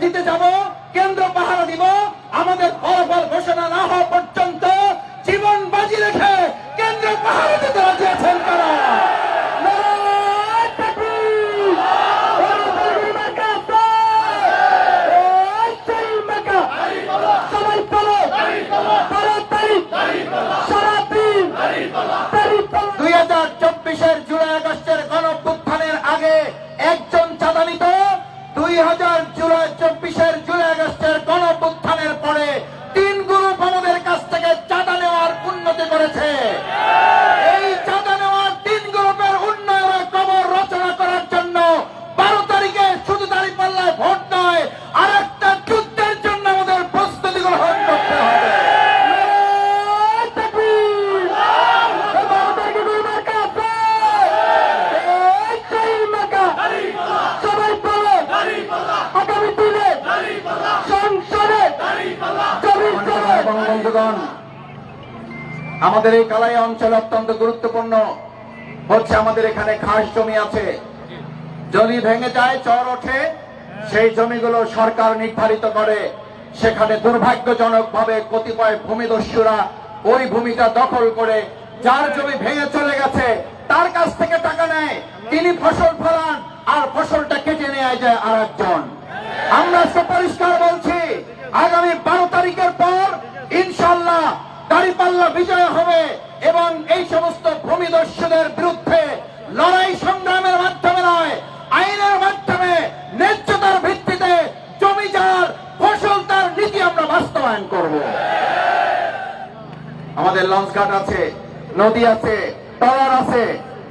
দিতে যাব কেন্দ্র পাহারা দিব আমাদের ফলাফল ঘোষণা না হওয়া আমাদের এই কালাই অঞ্চল অত্যন্ত গুরুত্বপূর্ণ। হচ্ছে আমাদের এখানে খাস জমি আছে। জমি ভেঙে যায়, চর ওঠে, সেই জমিগুলো সরকার নির্ধারিত করে। সেখানে দুর্ভাগ্যজনক ভাবে কতিপয় ভূমিদস্যুরা ওই ভূমিটা দখল করে, যার জমি ভেঙে চলে গেছে, তার কাছ থেকে টাকা নেয়। তিনি ফসল ফলান, আর ফসলটা কেটে নেওয়া যায় আর একজন আমরা আজকে পরিষ্কার বলছি, আগামী বারো তারিখের পর ইনশাল্লাহ দাঁড়িপাল্লা বিজয় হবে এবং এই সমস্ত ভূমিদস্যুদের বিরুদ্ধে লড়াই সংগ্রামের মাধ্যমে নয়, আইনের মাধ্যমে ন্যায্যতার ভিত্তিতে জমি যার, ফসল তার নীতি আমরা বাস্তবায়ন করব। আমাদের লঞ্চ ঘাট আছে, নদী আছে টলার আছে,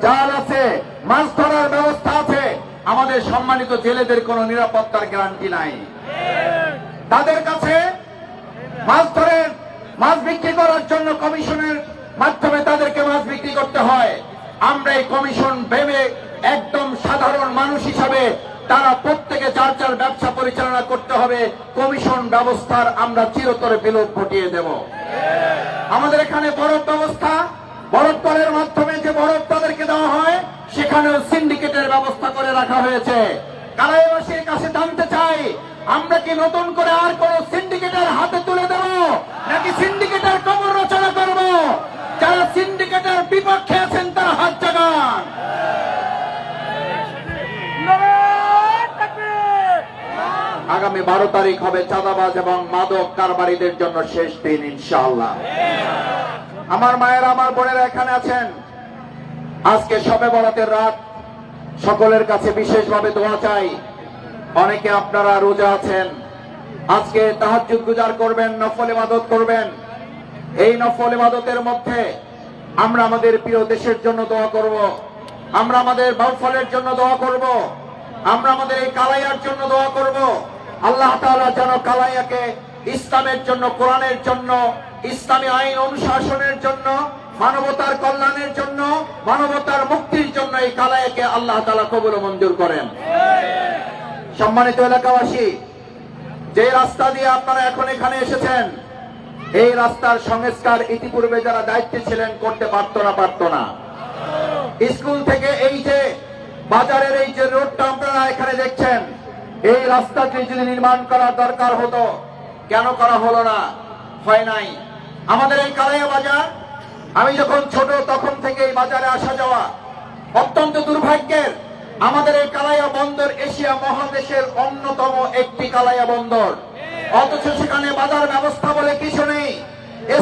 জাল আছে, মাছ ধরার ব্যবস্থা আছে। আমাদের সম্মানিত জেলেদের কোনো নিরাপত্তার গ্যারান্টি নাই। তাদের কাছে মাছ ধরে মাছ বিক্রি করার জন্য কমিশনের মাধ্যমে তাদেরকে মাছ বিক্রি করতে হয়। আমরা এই কমিশন ভেবে একদম সাধারণ মানুষ হিসাবে তারা প্রত্যেকে চার চার ব্যবসা পরিচালনা করতে হবে, কমিশন ব্যবস্থার আমরা চিরতরে বিলোপ ঘটিয়ে দেব। আমাদের এখানে বরফ ব্যবস্থা, বরফ কলের মাধ্যমে যে বরফ তাদেরকে দেওয়া হয়, সেখানেও সিন্ডিকেটের ব্যবস্থা করে রাখা হয়েছে। কালাইবাসীর কাছে জানতে চাই, আমরা কি নতুন করে আর কোন সিন্ডিকেটের হাতে তুলে দেব, নাকি সিন্ডিকেটের কবর রচনা করব যারা সিন্ডিকেটের বিপক্ষে আছেন তারা হাত জাগান। আগামী বারো তারিখ হবে চাঁদাবাজ এবং মাদক কারবারিদের জন্য শেষ দিন, ইনশাআল্লাহ। আমার মায়ের, আমার বোনেরা এখানে আছেন। আজকে সবে বরাতের রাত। সকলের কাছে বিশেষভাবে দোয়া চাই। অনেকে আপনারা রোজা আছেন। আজকে তাহাজ্জুদ গুজার করবেন, নফল ইবাদত করবেন। এই নফল ইবাদতের মধ্যে আমরা আমাদের প্রিয় দেশের জন্য দোয়া করব। আমরা আমাদের বাউফলের জন্য দোয়া করব। আমরা আমাদের এই কালাইয়ার জন্য দোয়া করব। আল্লাহ তাআলা যেন কালাইয়াকে ইসলামের জন্য, কোরআনের জন্য, ইসলামী আইন অনুশাসনের জন্য, মানবতার কল্যাণের জন্য, মানবতার মুক্তির জন্য এই কালাইয়াকে আল্লাহ তাআলা কবুল মঞ্জুর করেন। সম্মানিত এলাকাবাসী যে রাস্তা দিয়ে আপনারা এখন এখানে এসেছেন এই রাস্তার সংস্কার ইতিপূর্বে যারা দায়িত্বে ছিলেন, করতে পারতো না পারতো না। স্কুল থেকে এই যে বাজারের এই যে রোডটা আপনারা এখানে দেখছেন, এই রাস্তাটি যদি নির্মাণ করার দরকার হতো, কেন করা হলো না? হয় নাই। আমাদের এই কালাইয়া বাজার, আমি যখন ছোট, তখন থেকে এই বাজারে আসা যাওয়া অত্যন্ত দুর্ভাগ্যের। আমাদের এই কালাইয়া বন্দর এশিয়া মহাদেশের অন্যতম একটি কালাইয়া বন্দর। অথচ সেখানে বাজার ব্যবস্থা বলে কিছু নেই।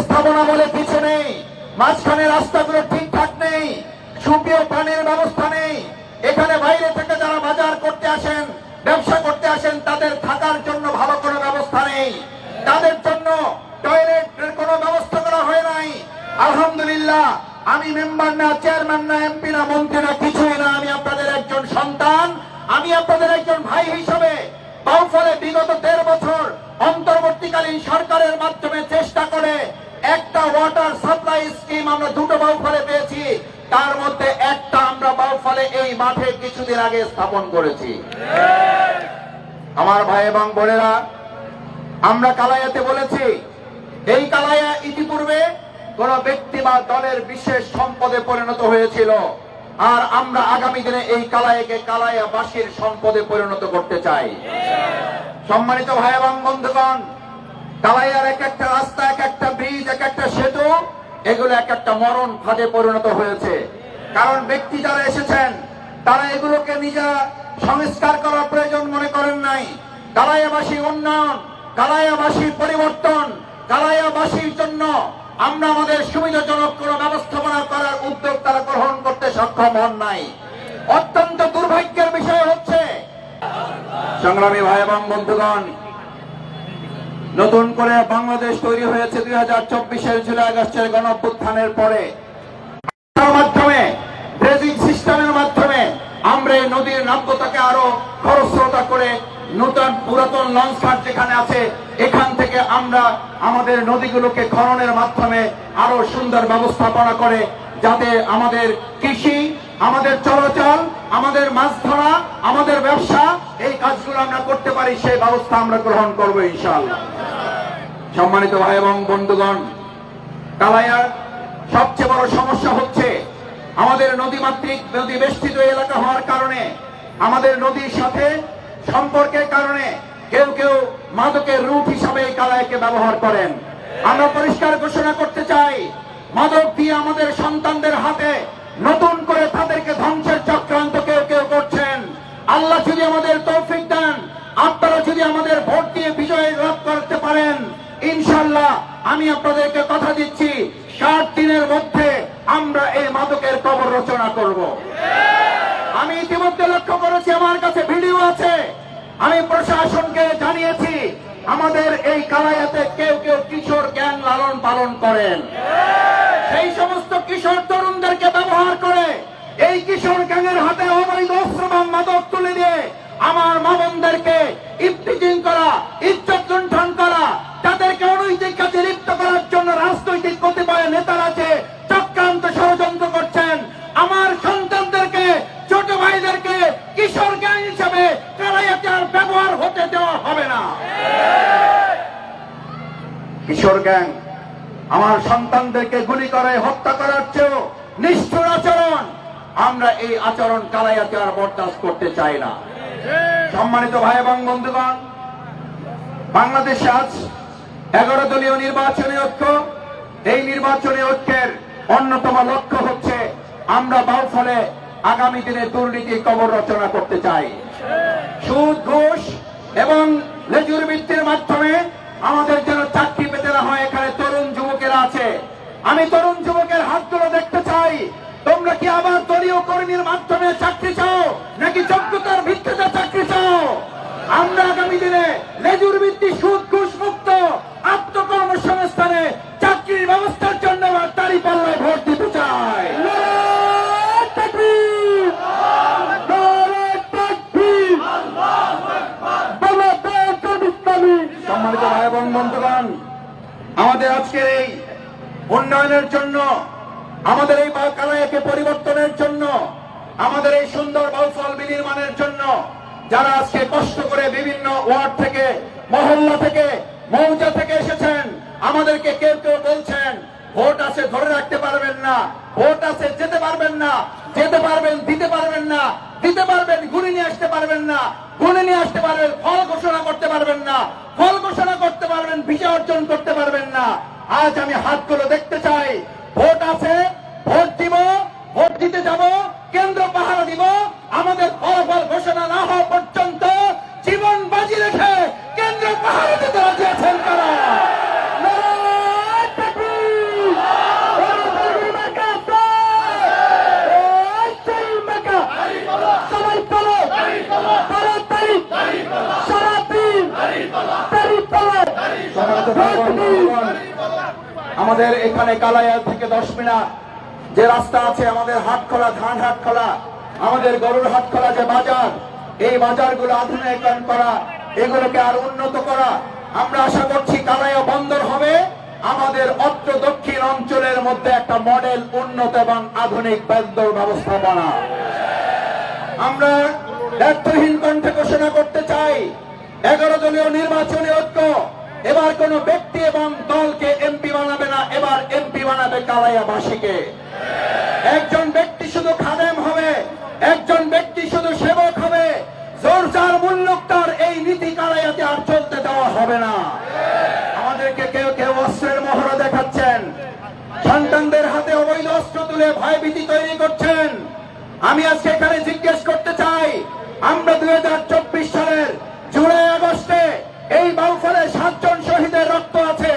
স্থাপনা বলে কিছু নেই। মাঝখানে রাস্তাগুলো ঠিকঠাক নেই। সুপেয় পানির ব্যবস্থা নেই। এখানে বাইরে থেকে যারা বাজার করতে আসেন, ব্যবসা করতে আসেন, তাদের থাকার জন্য ভালো কোনো ব্যবস্থা নেই। তাদের জন্য টয়লেটের কোনো ব্যবস্থা করা হয় নাই। আলহামদুলিল্লাহ, আমি মেম্বার না, চেয়ারম্যান না, এমপি না, মন্ত্রী না, কিছুই না। আমি আপনাদের একজন সন্তান। আমি আপনাদের একজন ভাই হিসাবে বিগত দেড় বছর অন্তর্বর্তীকালীন সরকারের মাধ্যমে চেষ্টা করে একটা ওয়াটার সাপ্লাই স্কিম আমরা দুটো বাউফলে পেয়েছি। তার মধ্যে একটা আমরা বাউফলে এই মাঠে কিছুদিন আগে স্থাপন করেছি। আমার ভাই এবং বোনেরা, আমরা কালাইয়াতে বলেছি, এই কালাইয়া ইতিপূর্বে কোন ব্যক্তি বা দলের বিশেষ সম্পদে পরিণত হয়েছিল। আর আমরা আগামী দিনে এই কালাইয়াকে কালাইয়াবাসীর সম্পদে পরিণত করতে চাই। সম্মানিত ভাই এবং বন্ধুগণ, কালাইয়ার এক একটা রাস্তা, এক একটা ব্রিজ, এক একটা সেতু, এগুলো এক একটা মরণ ফাঁদে পরিণত হয়েছে। কারণ ব্যক্তি যারা এসেছেন, তারা এগুলোকে নিজেরা সংস্কার করার প্রয়োজন মনে করেন নাই। কালাইয়াবাসী উন্নয়ন, কালাইয়াবাসীর পরিবর্তন, কালাইয়াবাসীর জন্য আমরা আমাদের সুবিধাজনক কোন ব্যবস্থাপনা করার উদ্যোগ তারা গ্রহণ করতে সক্ষম হন নাই। অত্যন্ত দুর্ভাগ্যের বিষয় হচ্ছে, সংগ্রামী ভাই এবং বন্ধুগণ, নতুন করে বাংলাদেশ তৈরি হয়েছে দুই হাজার চব্বিশের জুলাই আগস্টের গণ অভ্যুত্থানের পরে মাধ্যমে ড্রেজিং সিস্টেমের মাধ্যমে আমরা নদীর নাব্যতাকে আরও খরস্রোতা করে নতুন পুরাতন লঞ্চ যেখানে আছে, এখান থেকে আমরা আমাদের নদীগুলোকে খননের মাধ্যমে আরও সুন্দর ব্যবস্থাপনা করে, যাতে আমাদের কৃষি, আমাদের চলাচল, আমাদের মাছ ধরা, আমাদের ব্যবসা, এই কাজগুলো আমরা করতে পারি, সেই ব্যবস্থা আমরা গ্রহণ করব ইনশাআল্লাহ। সম্মানিত ভাই এবং বন্ধুগণ, কালাইয়ার সবচেয়ে বড় সমস্যা হচ্ছে, আমাদের নদীমাতৃক নদী বেষ্টিত এলাকা হওয়ার কারণে আমাদের নদীর সাথে সম্পর্কের কারণে কেউ কেউ মাদকের রূপ হিসাবে এই কালাইকে ব্যবহার করেন। আমরা পরিষ্কার ঘোষণা করতে চাই, মাদক দিয়ে আমাদের সন্তানদের হাতে নতুন করে তাদেরকে ধ্বংসের চক্রান্ত কেউ কেউ করছেন। আল্লাহ যদি আমাদের তৌফিক দেন, আপনারা যদি আমাদের ভোট দিয়ে বিজয় লাভ করতে পারেন ইনশাল্লাহ আমি আপনাদেরকে কথা দিচ্ছি, ষাট দিনের মধ্যে আমরা এই মাদকের কবর রচনা করব। আমি ইতিমধ্যে লক্ষ্য করেছি, আমার কাছে ভিডিও আছে। আমি প্রশাসনকে জানিয়েছি, আমাদের এই কালায়াতে কেউ কেউ কিশোর জ্ঞান লালন পালন করেন। সেই সমস্ত কিশোর তরুণদেরকে ব্যবহার করে এই কিশোর গ্যাংয়ের হাতে অবৈধ অস্ত্র মাদক তুলে দিয়ে আমার মামনদেরকে ইফতিজিং করা, ইজ্জত লুণ্ঠন করা, তাদেরকে অনৈতিক কাজে লিপ্ত করার জন্য রাজনৈতিক কতিপয় নেতারা আছে চক্রান্ত ষড়যন্ত্র করছেন, আমার সন্তানদেরকে, ছোট ভাইদেরকে কিশোর গ্যাং হিসাবে কারাইয়াতে আর ব্যবহার হতে দেওয়া হবে না। কিশোর গ্যাং, আমার সন্তানদেরকে গুলি করে, হত্যা করার চেয়েও নিষ্ঠুর আচরণ। আমরা এই আচরণ কালাইয়াতে আর বরদাস্ত করতে চাই না। সম্মানিত ভাই এবং বন্ধুগণ, বাংলাদেশে আজ এগারো দলীয় নির্বাচনী ঐক্য। এই নির্বাচনী ঐক্যের অন্যতম লক্ষ্য হচ্ছে আমরা বাউফলে আগামী দিনে দুর্নীতির কবর রচনা করতে চাই। সুদ, ঘুষ এবং লেজুর বৃত্তির মাধ্যমে আমাদের যেন চাকরি পেতে না হয়, এখানে তরুণ যুবকেরা আছে। আমি তরুণ যুবকের হাতগুলো দেখতে চাই। তোমরা কি আবার দলীয় কর্মীর মাধ্যমে চাকরি চাও, নাকি যোগ্যতার ভিত্তিতে চাকরি চাও? আমরা আগামী দিনে লেজুর বৃত্তি সুদ, ঘুষ মুক্ত আত্মকর্মসংস্থানে চাকরির ব্যবস্থার জন্য আমার তারি পাল্লায় ভোট দিতে চাই। সম্মানিত ভাই এবং বন্ধুগণ, আমাদের আজকের এই উন্নয়নের জন্য, আমাদের এই কালায়াকে পরিবর্তনের জন্য, আমাদের এই সুন্দর বাউফল বিনির্মাণের জন্য, যারা আজকে কষ্ট করে বিভিন্ন ওয়ার্ড থেকে, মহল্লা থেকে, মৌজা থেকে এসেছেন, আমাদেরকে কেউ কেউ বলছেন, ভোট আছে ধরে রাখতে পারবেন না, ভোট আছে যেতে পারবেন না, যেতে পারবেন, দিতে পারবেন না, দিতে পারবেন গুণে নিয়ে আসতে পারবেন না গুণে নিয়ে আসতে পারবেন, ফল ঘোষণা করতে পারবেন না ফল ঘোষণা করতে পারবেন বিজয় অর্জন করতে পারবেন না। আজ আমি হাতগুলো দেখতে চাই। ভোট আছে, ভোট দিব, ভোট দিতে যাব, কেন্দ্র পাহারা দিব। আমাদের ফলাফল ঘোষণা না হওয়া পর্যন্ত জীবন বাজি রেখে কেন্দ্র পাহারা দিতে রাজি আছেন কারা নারায়ণ তাকবীর! নারায়ণ মার্কা আছে! এই সেই মার্কা! সবাই বলো! তাড়াতাড়ি! সারাদিন! দাঁড়িপাল্লা! আমাদের এখানে কালাইয়া থেকে দশ মিনার যে রাস্তা আছে, আমাদের হাট খোলা ধান হাট খোলা আমাদের গরুর হাট খোলা যে বাজার, এই বাজারগুলো আধুনিকরণ করা, এগুলোকে আর উন্নত করা। আমরা আশা করছি কালাইয়া বন্দর হবে। আমাদের অত্র দক্ষিণ অঞ্চলের মধ্যে একটা মডেল উন্নত এবং আধুনিক বন্দর ব্যবস্থাপনা আমরা দায়িত্বহীন কণ্ঠে ঘোষণা করতে চাই, এগারো দলীয় নির্বাচনী ঐক্য এবার কোন ব্যক্তি এবং দলকে এমপি বানাবে না, এবার এমপি বানাবে কালাইয়াবাসীকে। একজন ব্যক্তি শুধু খাদেম হবে, একজন ব্যক্তি শুধু সেবক হবে। জোরজার মুল্লুকটার এই নীতি কারাইয়াতে আর চলতে দেওয়া হবে না। আমাদেরকে কেউ কেউ অস্ত্রের মহড়া দেখাচ্ছেন। সন্তানদের হাতে অবৈধ অস্ত্র তুলে ভয়ভীতি তৈরি করছেন। আমি আজকে এখানে জিজ্ঞেস করতে চাই, আমরা দুই হাজার চব্বিশ বাউফলে সাতজন শহীদের রক্ত আছে।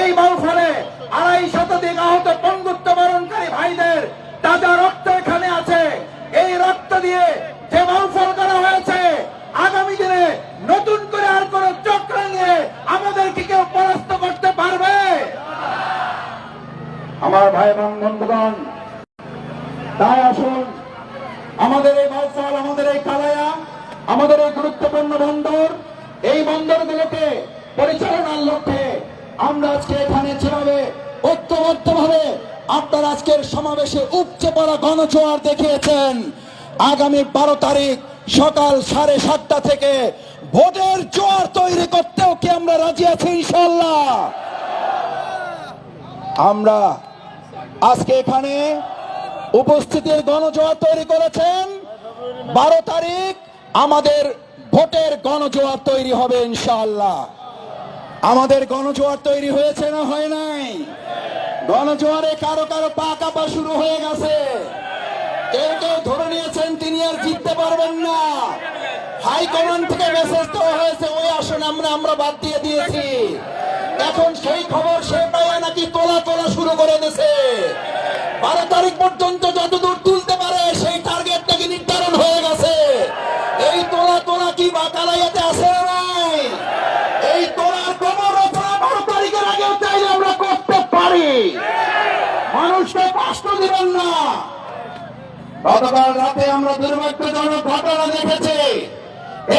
এই বাউফলে আড়াই শতাধিক আহত পঙ্গুত্ব বরণকারী ভাইদের তাজা রক্ত এখানে আছে। এই রক্ত দিয়ে যে বাউফল করা হয়েছে, আগামী দিনে নতুন করে আর কোন চক্র নিয়ে আমাদেরকে কেউ পরাস্ত করতে পারবে? আমার ভাই এবং বন্ধুগণ, তাই আসুন, আমাদের এই বাউফল আমাদের এই কালায়া, আমাদের এই গুরুত্বপূর্ণ বন্দর এই বন্দরগুলোকে পরিচালনার লক্ষ্যে আমরা আজকে এখানে যেভাবে ঐক্যবদ্ধ ভাবে আপনার আজকের সমাবেশে উপচে পড়া গণজোয়ার দেখিয়েছেন, আগামী বারো তারিখ সকাল সাড়ে সাতটা থেকে ভোটের জোয়ার তৈরি করতেও কি আমরা রাজি আছি ইনশাল্লাহ আমরা আজকে এখানে উপস্থিতির গণজোয়ার তৈরি করেছেন, বারো তারিখ আমাদের ভোটের গণজোয়ার তৈরি হবে ইনশাআল্লাহ। আমাদের গণজোয়ার তৈরি হয়েছে না হয় নাই? গণজোয়ারে কারও কারও পা কাপা শুরু হয়ে গেছে। কেউ কেউ ধরে নিয়েছেন, তিনি আর জিততে পারবেন না। হাইকমান্ড থেকে মেসেজ দেওয়া হয়েছে, ওই আসন আমরা আমরা বাদ দিয়ে দিয়েছি। এখন সেই খবর সে পায় নাকি তোলা তোলা শুরু করে দিয়েছে। বারো তারিখ পর্যন্ত যতদূর তুলতে পারে, সেই টার্গেট নাকি নির্ধারণ হয়ে গেছে। কি আছে নাই? এই তোলার কোমর রচনা বারো তারিখের আগেও চাইলে আমরা করতে পারি। মানুষকে কষ্ট দিবেন না। গতকাল রাতে আমরা দুর্ভাগ্যজনক ঘটনা দেখেছি।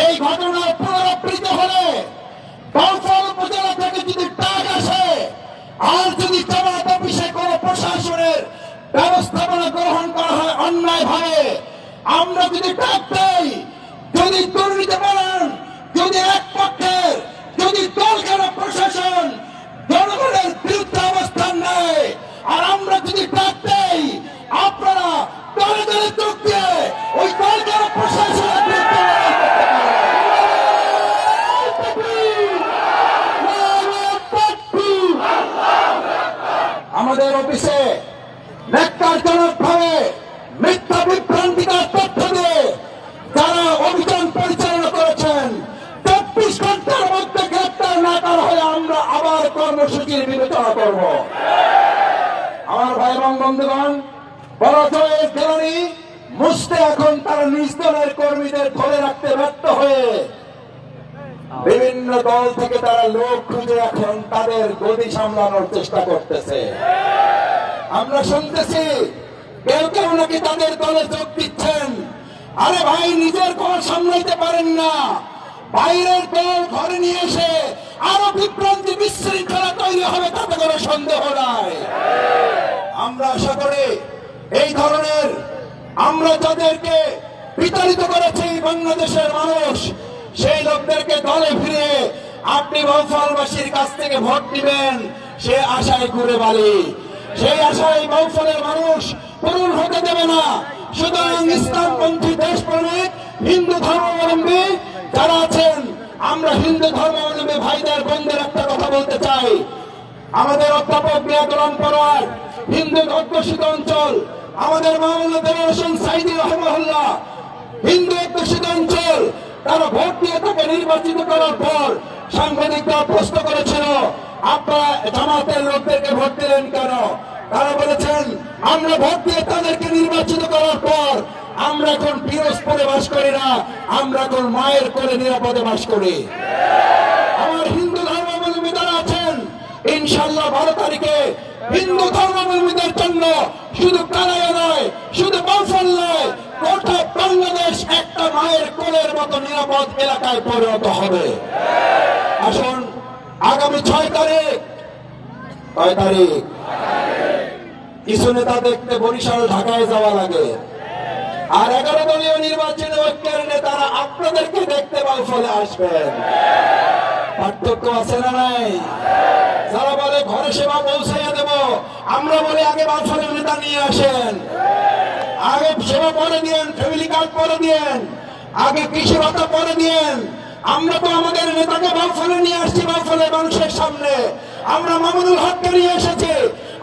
এই ঘটনার পুনরাবৃত্তি হলে কৌশল উপজেলা থেকে যদি টাক আসে, আর যদি জামাত অফিসে কোন প্রশাসনের ব্যবস্থাপনা গ্রহণ করা হয় অন্যায় ভাবে আমরা যদি টাক দেই যদি দুর্নীতি বলেন যদি এক পক্ষের যদি দলগত প্রশাসন, জনগণের বিরুদ্ধে অবস্থান নেয় আর আমরা যদি ডাক দেই, আপনারা দলে দলে যোগ দিয়ে ওই দলগত প্রশাসনের। আমাদের অফিসে ন্যাক্কারজনক ভাবে মিথ্যা বিভ্রান্তিকর তথ্য দিয়ে যারা অভিযান পরিচালনা করেছেন। চব্বিশ ঘণ্টার মধ্যে গ্রেপ্তার না করা হলে আমরা আবার কর্মসূচির বিবেচনা করব। আমার ভাই এবং বন্ধুগণ গ্যালারি মুছতে এখন তারা নিজ দলের কর্মীদের ধরে রাখতে ব্যর্থ হয়ে বিভিন্ন দল থেকে তারা লোক খুঁজে এখন তাদের গদি সামলানোর চেষ্টা করতেছে। আমরা শুনতেছি, কেউ কেউ নাকি তাদের দলে যোগ দিচ্ছেন। আরে ভাই, নিজের ঘর সামলাইতে পারেন না। বাইরের দল ঘরে নিয়ে এসে আরও বিভ্রান্তি, বিশৃঙ্খলা তৈরি হবে, তাতে কোনো সন্দেহ নাই। আমরা আশা করি এই ধরনের, আমরা যাদেরকে বিতাড়িত করেছি বাংলাদেশের মানুষ, সেই লোকদেরকে দলে ফিরে আপনি বংশালবাসীর কাছ থেকে ভোট দিবেন সে আশায় ঘুরে বালি। সেই আশায় বংশালের মানুষ পূরণ হতে দেবে না। সুতরাং ইসলামপন্থী দেশপ্রেমিক, হিন্দু ধর্মাবলম্বী যারা আছেন, আমরা হিন্দু ধর্মাবলম্বী ভাইদের, বোনদের একটা কথা বলতে চাই। আমাদের অধ্যাপক বিয়াকরণ পরোয়ার হিন্দু অধ্যুষিত অঞ্চল, আমাদের মামলা হোসেন সাইদি রহমহল্লা হিন্দু অধ্যুষিত অঞ্চল, তারা ভোট দিয়ে তাকে নির্বাচিত করার পর সাংবাদিকরা প্রশ্ন করেছিল, আপনারা জামাতের লোকদেরকে ভোট দিলেন কেন? তারা বলেছেন, আমরা ভোট দিয়ে তাদেরকে নির্বাচিত করার পর আমরা এখন পিরোজপুরে বাস করি না, আমরা এখন মায়ের করে নিরাপদে বাস করি। আমার হিন্দু ধর্মাবলম্বী আছেন ইনশাল্লাহ বারো তারিখে হিন্দু ধর্মাবলম্বীদের জন্য শুধু কানাইয়া নয়, শুধু বাউফল নয়, গোটা বাংলাদেশ একটা মায়ের কোলের মতো নিরাপদ এলাকায় পরিণত হবে। আসুন, আগামী ছয় তারিখ কয় তারিখ কিছু নেতা দেখতে বরিশাল, ঢাকায় যাওয়া লাগে। আর এগারো দলীয় নির্বাচনে ঐক্যের নেতারা আপনাদেরকে দেখতে বাউফলে আসবেন। পার্থক্য আছে না নাই? যারা বলে ঘরে সেবা পৌঁছাইয়া দেব, আমরা বলি আগে বাউফলের নেতা নিয়ে আসেন। আগে সেবা পরে দিয়েন ফ্যামিলি কার্ড পরে দিয়েন, আগে কৃষি ভাতা পরে দিয়েন। আমরা তো আমাদের নেতাকে বাউফলে নিয়ে আসছি বাউফলে মানুষের সামনে। আমরা মামুনুল হককে নিয়ে এসেছি।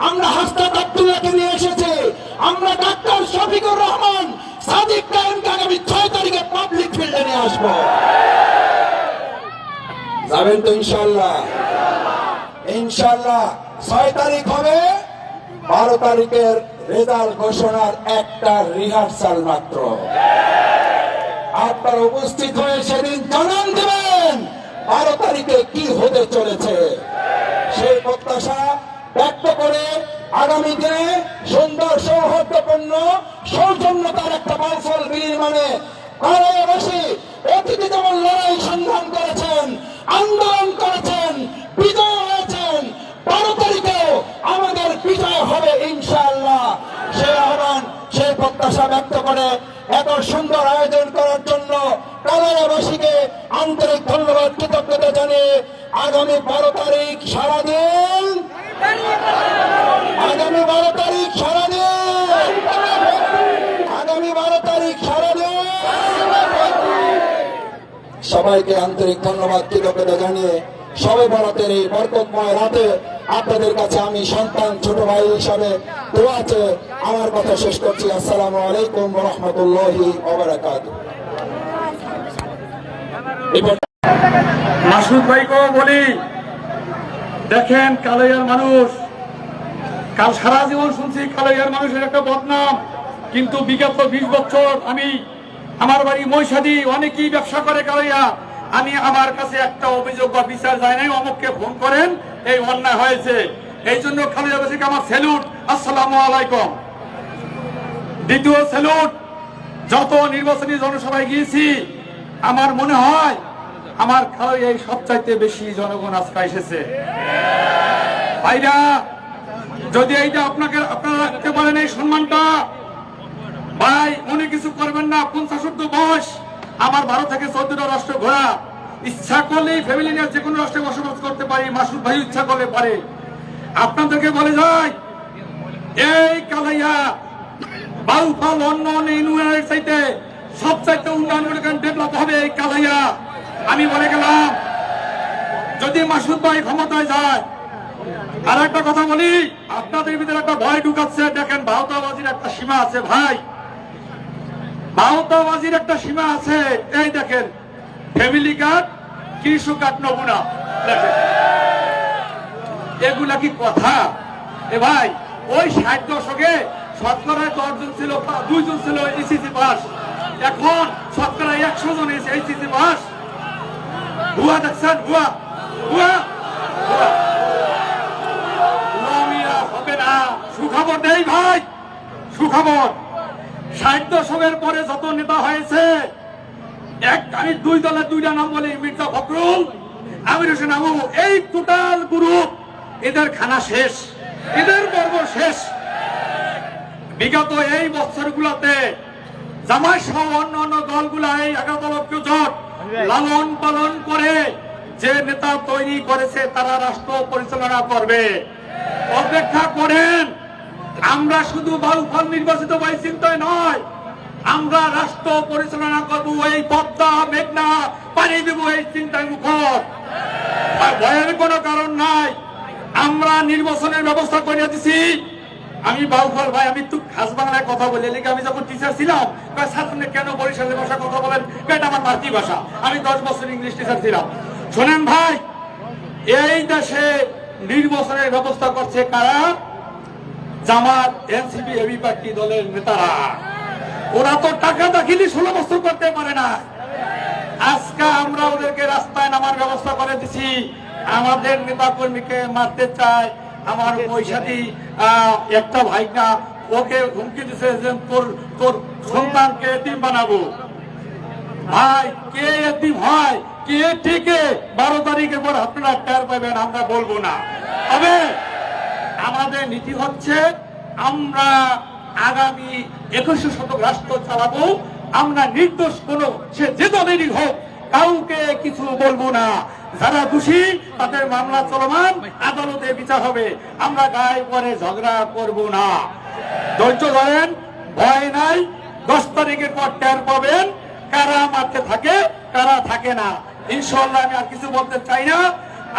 আমরা হাসনাত আব্দুল্লাহকে নিয়ে এসেছি। আমরা ডাক্তার শফিকুর রহমান সাদিক কায়েমকে আগামী ছয় তারিখে পাবলিক ফিল্ডে নিয়ে আসব। যাবেন তো ইনশাল্লাহ ইনশাল্লাহ ছয় তারিখ হবে, বারো তারিখের রেজাল্ট ঘোষণার একটা রিহার্সাল মাত্র। আপনারা উপস্থিত হয়ে সেদিন জানান দেবেন বারো তারিখে কি হতে চলেছে। সেই প্রত্যাশা ব্যক্ত করে আগামী দিনে সুন্দর, সৌহার্দ্যপূর্ণ, সৌজন্যতার একটা বাউফল বিনির্মাণে অতীতে যেমন লড়াই সংগ্রাম করেছেন, আন্দোলন করেছেন, বিজয় হয়েছেন বারো তারিখেও আমাদের বিজয় হবে ইনশাআল্লাহ। সেই আহ্বান সেই প্রত্যাশা ব্যক্ত করে এত সুন্দর আয়োজন করার জন্য কালারাবাসীকে আন্তরিক ধন্যবাদ, কৃতজ্ঞতা জানিয়ে আগামী বারো তারিখ সারাদিন আগামী বারো তারিখ সারাদিন আগামী বারো তারিখ সারাদিন সবাইকে আন্তরিক ধন্যবাদ, কৃতজ্ঞতা জানিয়ে সবে বরাতের এই বরকতময় রাতে আপনাদের কাছে আমি সন্তান, ছোট ভাই হিসাবে দোয়া চেয়ে আমার কথা শেষ করছি। আসসালামু আলাইকুম রহমতুল্লাহি মাসুদ ভাইকেও বলি দেখেন কালাইয়ার মানুষ। কাল সারা জীবন শুনছি কালাইয়ার মানুষের একটা বদনাম। কিন্তু বিগত বিশ বছর আমি আমার বাড়ি মহিষাদি, অনেকেই ব্যবসা করে কালাইয়া। আমি আমার কাছে একটা অভিযোগ বা বিচার যায় নাই, অমুককে ফোন করেন, এই অন্যায় হয়েছে। এই জন্য খালিয়াবাসীকে আমার স্যালুট আসসালাম আলাইকুম। দ্বিতীয় স্যালুট যত নির্বাচনী জনসভায় গিয়েছি, আমার মনে হয় আমার এই সবচাইতে বেশি জনগণ আজকে এসেছে। ভাইরা, যদি এইটা আপনাকে, আপনারা রাখতে পারেন এই সম্মানটা, ভাই, মনে কিছু করবেন না, পঞ্চাশ বয়স, আমার ভারত থেকে চৌদ্দটা রাষ্ট্র ঘোরা ইচ্ছা করলেই ফ্যামিলি নিয়ে যে কোনো রাষ্ট্রে বসবাস করতে পারি, মাসুদ ভাই ইচ্ছা করলে পারে। আপনাদেরকে বলে যায় এই কালাইয়া, বাউফল অন্য অন্য ইউনিয়নের চাইতে সব চাইতে উন্নয়ন ডেভেলপ হবে এই কালাইয়া। আমি বলে গেলাম, যদি মাসুদ ভাই ক্ষমতায় যায় আর একটা কথা বলি, আপনাদের ভিতরে একটা ভয় ঢুকাচ্ছে। দেখেন ভারতাবাজির একটা সীমা আছে ভাই। ভারতাবাজির একটা সীমা আছে। এই দেখেন, ফ্যামিলি কার্ড কৃষক কার্ড, নমুনা। দেখেন, এগুলা কি কথা? এ ভাই, ওই ষাট দশকে শতকরা দশজন ছিল দুইজন ছিল এসিসি পাস। এখন শতকরা একশো জন এসিসি পাস। ভুয়া দেখছেন ভুয়া ভুয়া। ভুয়া হবে না সুখবর নেই ভাই সুখবর ষাট দশকের পরে যত নেতা হয়েছে এক আমি দুই দলের দুইটা নাম বলি মির্জা ফখরুল, আমির হোসেন আবু, এই টোটাল গ্রুপ, এদের খানা শেষ এদের পর্ব শেষ বিগত এই বছরগুলোতে জামাই সহ অন্য অন্য দলগুলা এই এগারো লক্ষ জট লালন পালন করে যে নেতা তৈরি করেছে তারা রাষ্ট্র পরিচালনা করবে। অপেক্ষা করেন, আমরা শুধু বাউফল নির্বাচিত বাই চিন্তায় নয়, আমরা রাষ্ট্র পরিচালনা করব এই পদ্মা, মেঘনা, পানি দেব এই চিন্তায় মুখর। ভয়ের কোনো কারণ নাই, আমরা নির্বাচনের ব্যবস্থা করে দিছি। আমি বাউফল ভাই, আমি তো খাস বাংলায় কথা বলি লিখে আমি যখন টিচার ছিলাম স্যার কেন বরিশালের ভাষা কথা বলেন? এটা আমার মাতৃভাষা। আমি দশ বছর ইংলিশ টিচার ছিলাম। শোনেন ভাই, এই দেশে নির্বাচনের ব্যবস্থা করছে কারা? জামাত, এনসিপি, এবি পার্টি দলের নেতারা। ওরা তো টাকা দাখিলি ষোলো বছর করতে পারে না। আজকে আমরা ওদেরকে রাস্তায় নামার ব্যবস্থা করে দিছি। আমাদের নেতা কর্মীকে মারতে চায় আমার পয়সাটি একটা ভাইকা ওকে হুমকি দিছে যে তোর তোর সন্তানকে এতিম বানাবো। ভাই, কে এতিম হয়? কে ঠিকে বারো তারিখের পর আপনারা টের পাবেন, আমরা বলব না। তবে আমাদের নীতি হচ্ছে, আমরা আগামী একুশে শতক রাষ্ট্র চালাবো। আমরা নির্দোষ কোন, সে যে দলেরই হোক, কাউকে কিছু বলব না। যারা দোষী তাদের মামলা চলমান, আদালতে বিচার হবে। আমরা গায়ে পরে ঝগড়া করব না। ধৈর্য ধরেন, ভয় নাই। দশ তারিখের পর টের পাবেন কারা মারতে থাকে, কারা থাকে না। ইনশাল্লাহ আমি আর কিছু বলতে চাই না।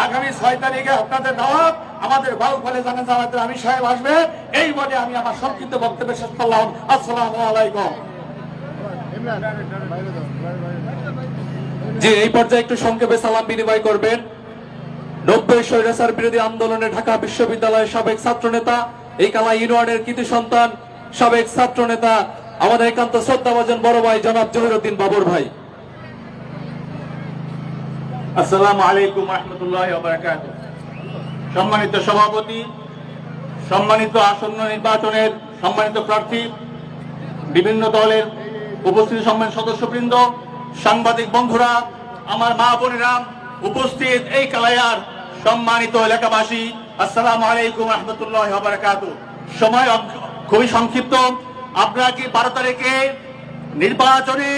আগামী ছয় তারিখে আপনাদের দাওয়াত, আমাদের বাউ ফলে জানেন আমাদের আমি সাহেব আসবে। এই বলে আমি আমার সংক্ষিপ্ত বক্তব্য শেষ করলাম। আসসালামু আলাইকুম। যে এই পর্যায়ে একটু সংক্ষেপে সালাম বিনিময় করবেন। নব্বই স্বৈরাচার বিরোধী আন্দোলনে ঢাকা বিশ্ববিদ্যালয়ের সাবেক এই কালা ইউনিয়নের কৃতি সন্তান, সাবেক আমাদের একান্ত শ্রদ্ধাভাজন বড় ভাই জনাব জহিরুদ্দিন বাবর ভাই। আলাইকুম রহমতুল্লাহ সম্মানিত সভাপতি, সম্মানিত আসন্ন নির্বাচনের সম্মানিত প্রার্থী, বিভিন্ন দলের উপস্থিত সম্মানিত সদস্যবৃন্দ, সাংবাদিক বন্ধুরা, আমার মা বোনেরা উপস্থিত এই কালায়ার সম্মানিত এলাকাবাসী, আসসালামু আলাইকুম রহমতুল্লাহ সময় খুবই সংক্ষিপ্ত। আপনারা কি বারো তারিখে নির্বাচনে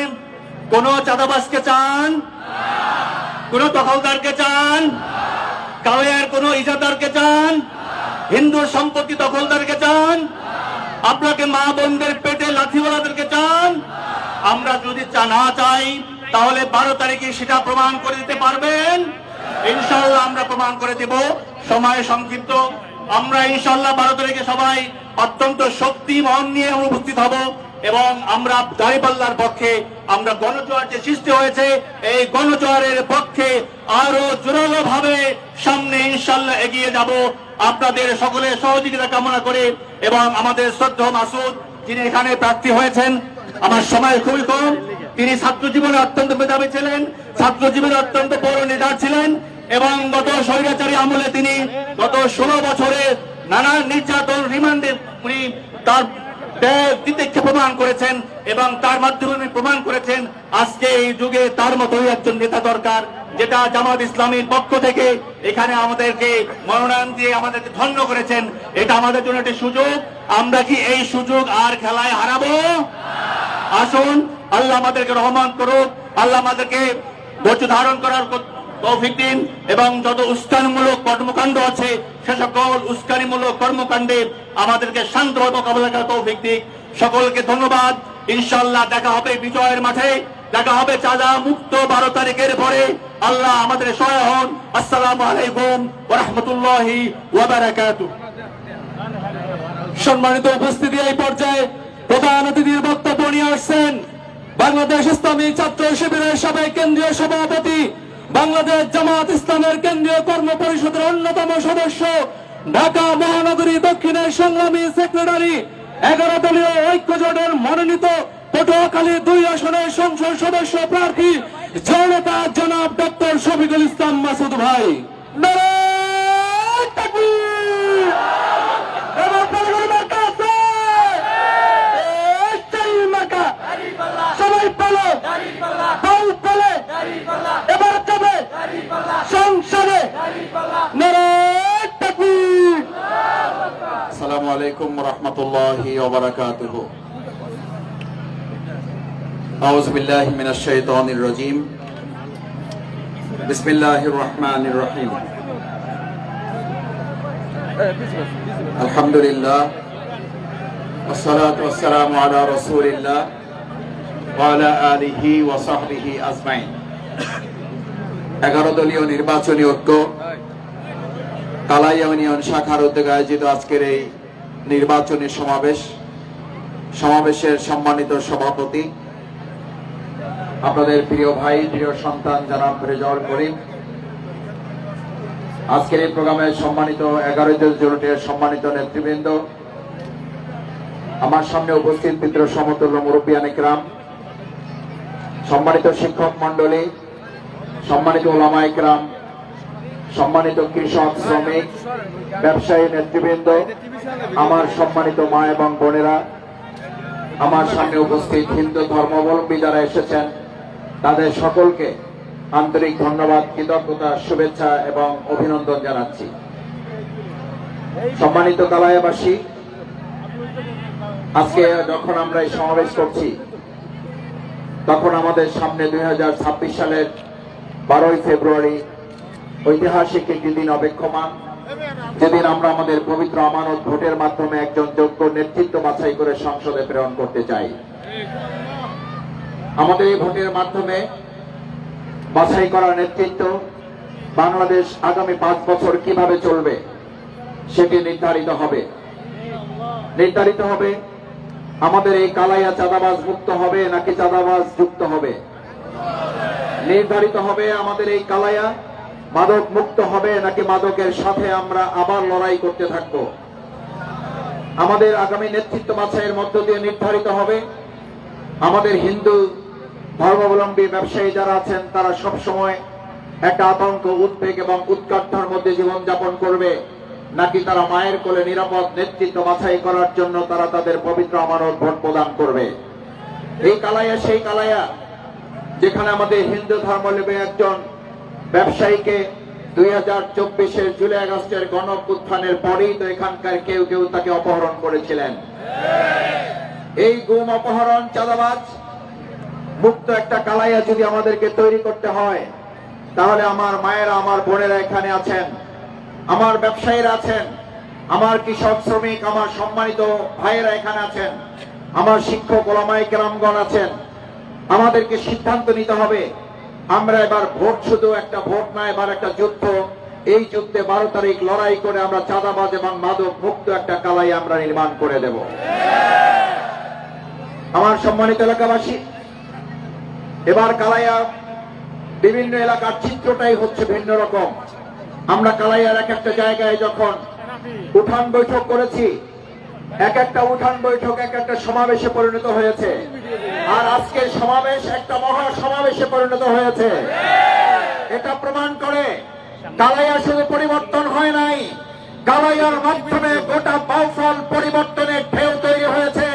কোন চাঁদাবাসকে চান? কোন দখলদারকে চান? কাউয়ার কোন ইজাদারকে চান? হিন্দুর সম্পত্তি দখলদারকে চান? আপনাকে মা বোনদের পেটে লাঠিওয়ালাদেরকে চান? আমরা যদি না চাই, তাহলে বারো তারিখে সেটা প্রমাণ করে দিতে পারবেন? ইনশাল্লাহ আমরা প্রমাণ করে দেব। সময় সংক্ষিপ্ত। আমরা ইনশাল্লাহ বারো তারিখে সবাই অত্যন্ত শক্তি মন নিয়ে উপস্থিত হব এবং আমরা দাঁড়িপাল্লার পক্ষে আমরা গণজোয়ার যে সৃষ্টি হয়েছে, এই গণজোয়ারের পক্ষে আরও জোরালো ভাবে সামনে ইনশাল্লাহ এগিয়ে যাব। আপনাদের সকলে সহযোগিতা কামনা করে এবং আমাদের শ্রদ্ধ মাসুদ, যিনি এখানে প্রার্থী হয়েছেন, আমার সময় খুবই কম। তিনি ছাত্র জীবনে অত্যন্ত মেধাবী ছিলেন, ছাত্র জীবনে অত্যন্ত বড় নেতা ছিলেন এবং গত স্বৈরাচারী আমলে তিনি গত ষোলো বছরে নানা নির্যাতন, রিমান্ডে উনি তার দিতে প্রমাণ করেছেন এবং তার মাধ্যমে প্রমাণ করেছেন, আজকে এই যুগে তার মতোই একজন নেতা দরকার, যেটা জামাত পক্ষ থেকে এখানে আমাদেরকে মনোনয়ন দিয়ে আমাদেরকে ধন্য করেছেন। এটা আমাদের জন্য একটি সুযোগ। আমরা কি এই সুযোগ আর খেলায় হারাবো? আসুন, আল্লাহ আমাদেরকে রহমান করুক, আল্লাহ আমাদেরকে ধৈর্য ধারণ করার তৌফিক দিন এবং যত উস্কানিমূলক কর্মকাণ্ড আছে সে সকল উস্কানিমূলক কর্মকাণ্ডে আমাদেরকে শান্তভাবে মোকাবেলা করার তৌফিক দিক। সকলকে ধন্যবাদ। ইনশাল্লাহ দেখা হবে বিজয়ের মাঠে। দেখা হবে চাঁদা মুক্ত বারো তারিখের পরে। আল্লাহ আমাদের সহায় হন। আসসালামু আলাইকুম ওয়াবারাকাতুহ। সম্মানিত উপস্থিতি এই পর্যায়ে প্রধান অতিথির বক্তব্য নিয়ে আসছেন বাংলাদেশ ইসলামী ছাত্র শিবিরের সাবেক কেন্দ্রীয় সভাপতি বাংলাদেশ জামাত ইসলামের কেন্দ্রীয় কর্ম পরিষদের অন্যতম সদস্য, ঢাকা মহানগরী দক্ষিণের সংগ্রামী সেক্রেটারি এগারো দলীয় ঐক্যজোটের মনোনীত পটুয়াখালী দুই আসনের সংসদ সদস্য প্রার্থী, জনতা জনাব ডক্টর শফিকুল ইসলাম মাসুদ ভাই তাকবীর! এবার পরিবার মার্কা আছে এই সেই মার্কা সবাই বলো দল বলে এবার যাবে সংসদে নারায়ণ তাকবীর! আসসালামু আলাইকুম রহমতুল্লাহি ওবরাকাতুহ আউযু বিল্লাহি মিনাশ শাইতানির রাজীম বিসমিল্লাহির রহমানির রহিম আলহামদুলিল্লাহ والصلاة والسلام على رسول الله এগারো দলীয় নির্বাচনী ঐক্য, কালাইয়া ইউনিয়ন শাখার উদ্যোগে আয়োজিত আজকের এই নির্বাচনী সমাবেশ, সমাবেশের সম্মানিত সভাপতি, আপনাদের প্রিয় ভাই, প্রিয় সন্তান, জনাব রেজাউল করিম। আজকের এই প্রোগ্রামে সম্মানিত এগারো জোটের সম্মানিত নেতৃবৃন্দ, আমার সামনে উপস্থিত পিত্র সমতুল্য মুরব্বিয়ানিক রাম সম্মানিত শিক্ষক মন্ডলী সম্মানিত ওলামা ইকরাম, সম্মানিত কৃষক শ্রমিক, ব্যবসায়ী নেতৃবৃন্দ, আমার সম্মানিত মা এবং বোনেরা, আমার সামনে উপস্থিত হিন্দু ধর্মাবলম্বী যারা এসেছেন। তাদের সকলকে আন্তরিক ধন্যবাদ, কৃতজ্ঞতা, শুভেচ্ছা এবং অভিনন্দন জানাচ্ছি। সম্মানিত কালায়াবাসী, আজকে যখন আমরা এই সমাবেশ করছি তখন আমাদের সামনে দুই হাজার ছাব্বিশ সালের বারোই ফেব্রুয়ারি ঐতিহাসিক একটি দিন অপেক্ষমান। যেদিন আমরা আমাদের পবিত্র আমানত ভোটের মাধ্যমে একজন যোগ্য নেতৃত্ব বাছাই করে সংসদে প্রেরণ করতে চাই। আমাদের এই ভোটের মাধ্যমে বাছাই করা নেতৃত্ব বাংলাদেশ আগামী পাঁচ বছর কীভাবে চলবে, সেটি নির্ধারিত হবে। নির্ধারিত হবে আমাদের এই কালাইয়া চাঁদাবাজ মুক্ত হবে নাকি চাঁদাবাজ যুক্ত হবে? নির্ধারিত হবে আমাদের এই কালাইয়া। মাদক মুক্ত হবে নাকি মাদকের সাথে আমরা আবার লড়াই করতে থাকব? আমাদের আগামী নেতৃত্ব বাছাইয়ের মধ্য দিয়ে নির্ধারিত হবে। আমাদের হিন্দু ধর্মাবলম্বী ব্যবসায়ী যারা আছেন, তারা সব সময় একটা আতঙ্ক, উদ্বেগ এবং উৎকণ্ঠার মধ্যে জীবনযাপন করবে। নাকি তারা মায়ের কোলে নিরাপদ নেতৃত্ব বাছাই করার জন্য তারা তাদের পবিত্র আমানত ভোট প্রদান করবে? এই কালাইয়া, সেই কালাইয়া, যেখানে আমাদের হিন্দু ধর্মলম্বী একজন ব্যবসায়ীকে দুই হাজার চব্বিশের জুলাই আগস্টের গণ উত্থানের পরেই তো এখানকার কেউ কেউ তাকে অপহরণ করেছিলেন। এই গুম, অপহরণ, চাঁদাবাজ, মুক্ত একটা কালাইয়া যদি আমাদেরকে তৈরি করতে হয়, তাহলে আমার মায়েরা, আমার বোনেরা এখানে আছেন। আমার ব্যবসায়ীরা আছেন, আমার কৃষক, শ্রমিক, আমার সম্মানিত ভাইয়েরা এখানে আছেন, আমার শিক্ষক ওলামাই কেরামগণ আছেন। আমাদেরকে সিদ্ধান্ত নিতে হবে, আমরা এবার ভোট, শুধু একটা ভোট না, এবার একটা যুদ্ধ। এই যুদ্ধে বারো তারিখ লড়াই করে আমরা চাঁদাবাজ এবং মাদক মুক্ত একটা কালাই আমরা নির্মাণ করে দেব। আমার সম্মানিত এলাকাবাসী, এবার কালাইয়া বিভিন্ন এলাকার চিত্রটাই হচ্ছে ভিন্ন রকম। আমরা কালাইয়ার এক একটা জায়গায় যখন উঠান বৈঠক করেছি, এক একটা উঠান বৈঠক এক একটা সমাবেশে পরিণত হয়েছে। আর আজকের সমাবেশ একটা মহা সমাবেশে পরিণত হয়েছে। এটা প্রমাণ করে কালাইয়া শুধু পরিবর্তন হয় নাই, কালাইয়ার মাধ্যমে গোটা বাউফল পরিবর্তনের ঢেউ তৈরি হয়েছে।